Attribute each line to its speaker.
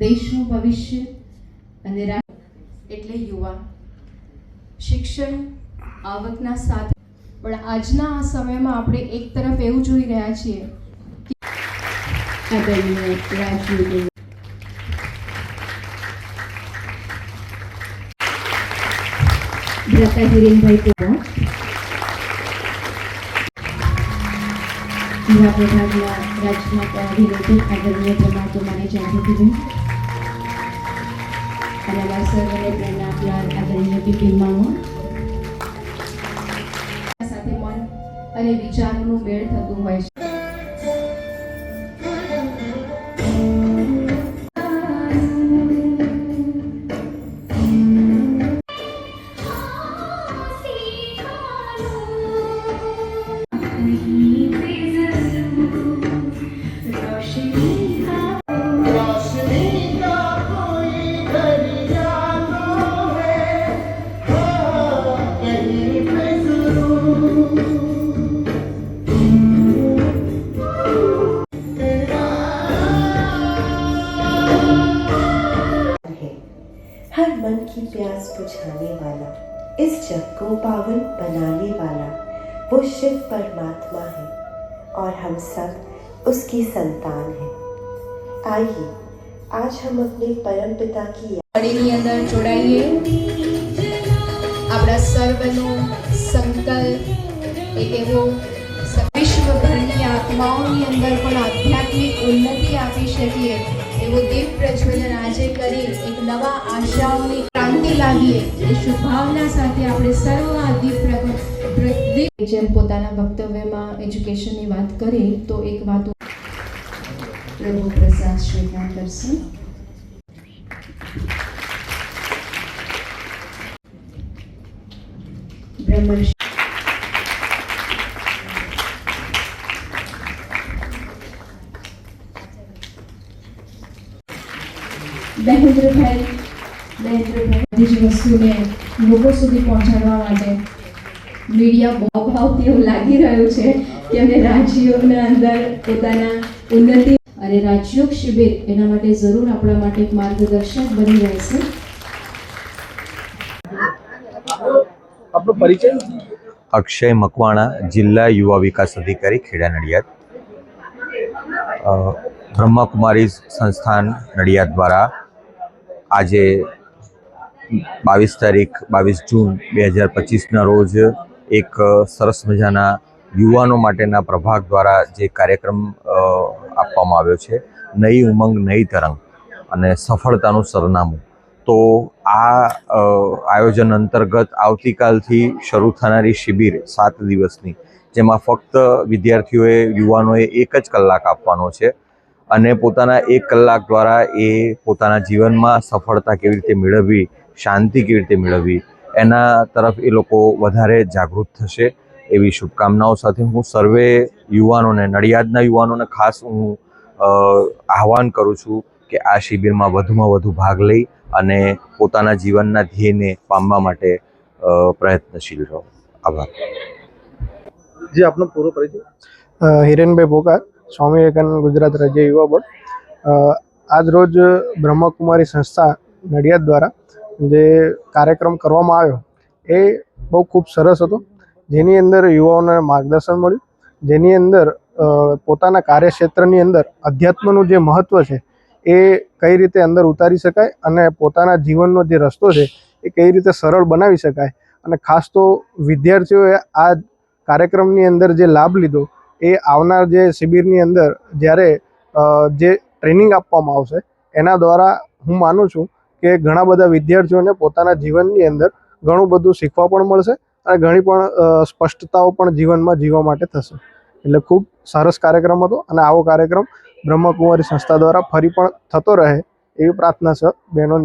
Speaker 1: દેશનું ભવિષ્ય અને એટલે યુવા શિક્ષણ આવકના સાથે પણ આજના આ સમયમાં આપણે એક તરફ એવું જોઈ રહ્યા છીએ
Speaker 2: આદરણીય રાજ્ય ભ્રતા હિરેનભાઈ પોપટ યુવા વિભાગના રાજમાતા વિનોદન આદરણીય પ્રમાતુમાને જાગૃતિબેન અને સર્વને પ્રેરણા આપનાર આદરણીય બિપિન
Speaker 1: સાથે મન અને વિચારોનું મેળ થતું હોય છે.
Speaker 3: प्यास बुझाने वाला इस जग को पावन बनाने वाला वो शिव परमात्मा है और हम सब उसकी संतान हैं आइए आज हम अपने परम पिता की
Speaker 1: કડીની અંદર જોડાઈએ આપણા સર્વનો સંકલ્પ એક એવો સ- વિશ્વભરની આત્માઓની અંદર પણ આધ્યાત્મિક ઉન્નતિ આપી શકીએ એવો દીપ પ્રજ્વલન આજે કરી એક નવા આશાઓની ક્રાંતિ એ શુભ સાથે આપણે સર્વ આ દીપ જેમ પોતાના વક્તવ્યમાં એજ્યુકેશનની વાત કરી, તો એક વાત પ્રભુ પ્રસાદ સ્વીકાર કરશે
Speaker 2: બ્રહ્મર્ષિ
Speaker 1: બધી જ વસ્તુને લોકો સુધી પહોંચાડવા માટે મીડિયા બહુ ભાવથી એવું લાગી રહ્યું છે કે અમે રાજ્યોના અંદર પોતાના ઉન્નતિ અને રાજયોગ શિબિર એના માટે જરૂર આપણા માટે એક માર્ગદર્શક બની રહેશે
Speaker 4: આપણો પરિચય?
Speaker 5: અક્ષય મકવાણા જિલ્લા યુવા વિકાસ અધિકારી ખેડા નડિયાદ. અ, બ્રહ્માકુમારી સંસ્થાન નડિયાદ દ્વારા આજે બાવીસ તારીખ, બાવીસ જૂન બે હજાર પચીસના રોજ એક સરસ મજાના યુવાનો માટેના પ્રભાગ દ્વારા જે કાર્યક્રમ આપવામાં આવ્યો છે, નઈ ઉમંગ, નઈ તરંગ અને સફળતાનું સરનામું. તો આ આયોજન અંતર્ગત આવતીકાલથી શરૂ થનારી શિબિર સાત દિવસની, જેમાં ફક્ત વિદ્યાર્થીઓએ, યુવાનોએ એક જ કલાક આપવાનો છે અને પોતાના એક કલાક દ્વારા એ પોતાના જીવનમાં સફળતા કેવી રીતે મેળવવી શાંતિ કેવી રીતે મેળવવી એના તરફ એ લોકો વધારે જાગૃત થશે. એવી શુભકામનાઓ સાથે હું સર્વે યુવાનોને નડિયાદના યુવાનોને ખાસ હું આહવાન કરું છું કે આ શિબિરમાં વધુમાં વધુ ભાગ લઈ અને પોતાના જીવનના ધ્યેયને પામવા માટે પ્રયત્નશીલ રહો. આભાર.
Speaker 4: જે આપનો પૂરો પરિચય?
Speaker 6: હિરેનભાઈ ભોકાર સ્વામી વિવેકાનંદ ગુજરાત રાજ્ય યુવા બોર્ડ. આજ રોજ બ્રહ્મકુમારી સંસ્થા નડિયાદ દ્વારા જે કાર્યક્રમ કરવામાં આવ્યો, એ બહુ ખૂબ સરસ હતો. જેની અંદર યુવાઓને માર્ગદર્શન મળ્યું. જેની અંદર પોતાના કાર્યક્ષેત્રની અંદર અધ્યાત્મનું જે મહત્ત્વ છે, એ કઈ રીતે અંદર ઉતારી શકાય અને પોતાના જીવનનો જે રસ્તો છે, એ કઈ રીતે સરળ બનાવી શકાય. અને ખાસ તો વિદ્યાર્થીઓએ આ કાર્યક્રમની અંદર જે લાભ લીધો, એ આવનાર જે શિબિરની અંદર જ્યારે જે ટ્રેનિંગ આપવામાં આવશે, એના દ્વારા હું માનું છું કે ઘણા બધા વિદ્યાર્થીઓને પોતાના જીવનની અંદર ઘણું બધું શીખવા પણ મળશે અને ઘણી પણ સ્પષ્ટતાઓ પણ જીવનમાં જીવવા માટે થશે. એટલે ખૂબ સરસ કાર્યક્રમ હતો અને આવો કાર્યક્રમ બ્રહ્મકુમારી સંસ્થા દ્વારા ફરી પણ થતો રહે એવી પ્રાર્થના છે. બહેનો